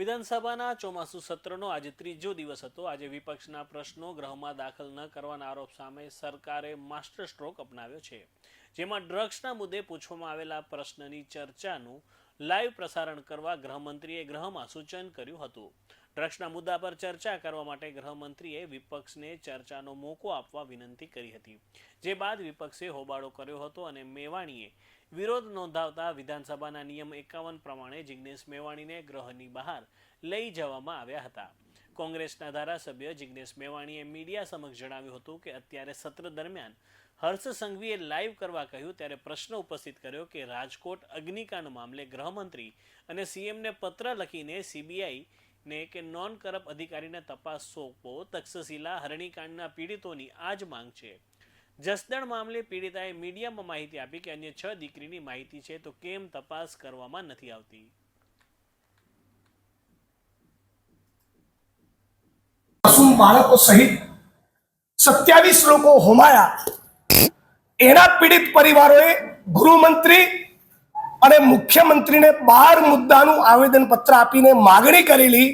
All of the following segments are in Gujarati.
વિધાનસભાના ચોમાસુ સત્રનો આજે ત્રીજો દિવસ હતો. આજે વિપક્ષના પ્રશ્નો ગૃહમાં દાખલ ન કરવાના આરોપ સામે સરકારે માસ્ટર સ્ટ્રોક અપનાવ્યો છે. જેમાં ડ્રગ્સના મુદ્દે પૂછવામાં આવેલા પ્રશ્નની ચર્ચાનું લાઈવ પ્રસારણ કરવા ગૃહમંત્રીએ ગૃહમાં સૂચન કર્યું હતું. ડ્રગ્સના મુદ્દા પર ચર્ચા કરવા માટે ગૃહમંત્રીએ વિપક્ષને ચર્ચાનો મોકો આપવા વિનંતી કરી હતી. જે બાદ વિપક્ષે હોબાળો કર્યો હતો અને મેવાણીએ વિરોધ નોંધાવતા વિધાનસભાના નિયમ એકાવન પ્રમાણે જિગ્નેશ મેવાણીને ગૃહની બહાર લઈ જવામાં આવ્યા હતા. કોંગ્રેસના ધારાસભ્ય જિગ્નેશ મેવાણીએ મીડિયા સમક્ષ જણાવ્યું હતું કે અત્યારે સત્ર દરમિયાન હર્ષ સંઘવીએ લાઈવ કરવા કહ્યું ત્યારે પ્રશ્ન ઉપસ્થિત કર્યો કે રાજકોટ અગ્નિકાંડ મામલે ગૃહમંત્રી અને સીએમને પત્ર લખીને સીબીઆઈ ને કે નોન કરપ અધિકારીને તપાસ સોંપવો, તક્ષશિલા, હરણીકાંડના પીડિતોની આ જ માંગ છે. જસદણ મામલે પીડિતાએ મીડિયામાં માહિતી આપી કે અન્ય છ દીકરીની માહિતી છે તો કેમ તપાસ કરવામાં નથી આવતી? બાળકો સહિત સત્યાવીસ લોકો હોમાયા. એના પીડિત પરિવારોએ ગૃહમંત્રી અને મુખ્યમંત્રીને બાર મુદ્દાનું આવેદન પત્ર આપીને માગણી કરેલી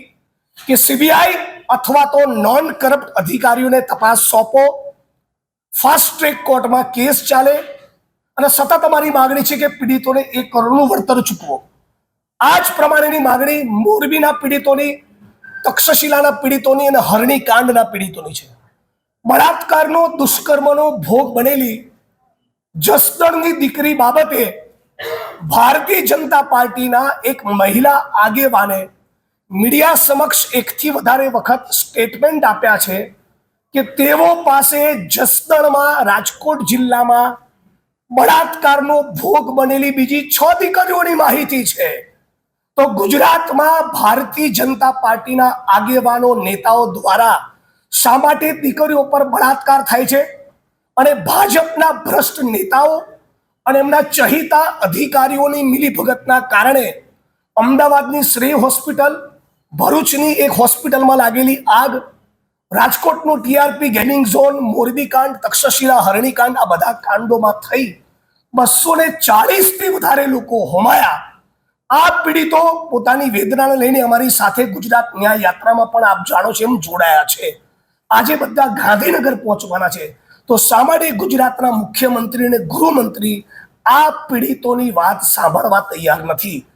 કે સીબીઆઈ અથવા તો નોન કરપ્ટ અધિકારીઓને તપાસ સોંપો ફાસ્ટ ટ્રેક કોર્ટમાં કેસ ચાલે અને સતત અમારી માગણી છે કે પીડિતોને એક કરોડનું વળતર ચૂકવો. આ જ પ્રમાણેની માગણી મોરબીના પીડિતોની તક્ષશિલાના પીડિતોની અને હરણી કાંડના પીડિતોની છે. બળાત્કારનો, દુષ્કર્મનો ભોગ બનેલી જસદણની દીકરી બાબતે ભારતીય જનતા પાર્ટીના એક મહિલા આગેવાને મીડિયા સમક્ષ એકથી વધારે વખત સ્ટેટમેન્ટ આપ્યા છે કે તેઓ પાસે જસદણમાં રાજકોટ જિલ્લામાં બળાત્કારનો ભોગ બનેલી બીજી છ દીકરીઓની માહિતી છે. તો ગુજરાતમાં ભારતીય જનતા પાર્ટીના આગેવાનો, નેતાઓ દ્વારા શા માટે દીકરીઓ પર બળાત્કાર થાય છે? અને ભાજપના ભ્રષ્ટ નેતાઓ અને એમના ચહિતા અધિકારીઓની મિલીભગતના કારણે અમદાવાદની શ્રેય હોસ્પિટલ, ભરૂચની એક હોસ્પિટલમાં લાગેલી આગ, રાજકોટનું ટીઆરપી ગેમિંગ ઝોન મોરબી કાંડ તક્ષશિલા, હરણીકાંડ આ બધા કાંડોમાં થઈ બસો ને ચાળીસથી વધારે લોકો હોમાયા. આ પીડિતો પોતાની વેદનાને લઈને અમારી સાથે ગુજરાત ન્યાય યાત્રામાં પણ આપ જાણો છો એમ જોડાયા છે. આજે બધા ગાંધીનગર પહોંચવાના છે. તો શા માટે ગુજરાતના મુખ્યમંત્રી અને ગૃહમંત્રી આ પીડિતોની વાત સાંભળવા તૈયાર નથી?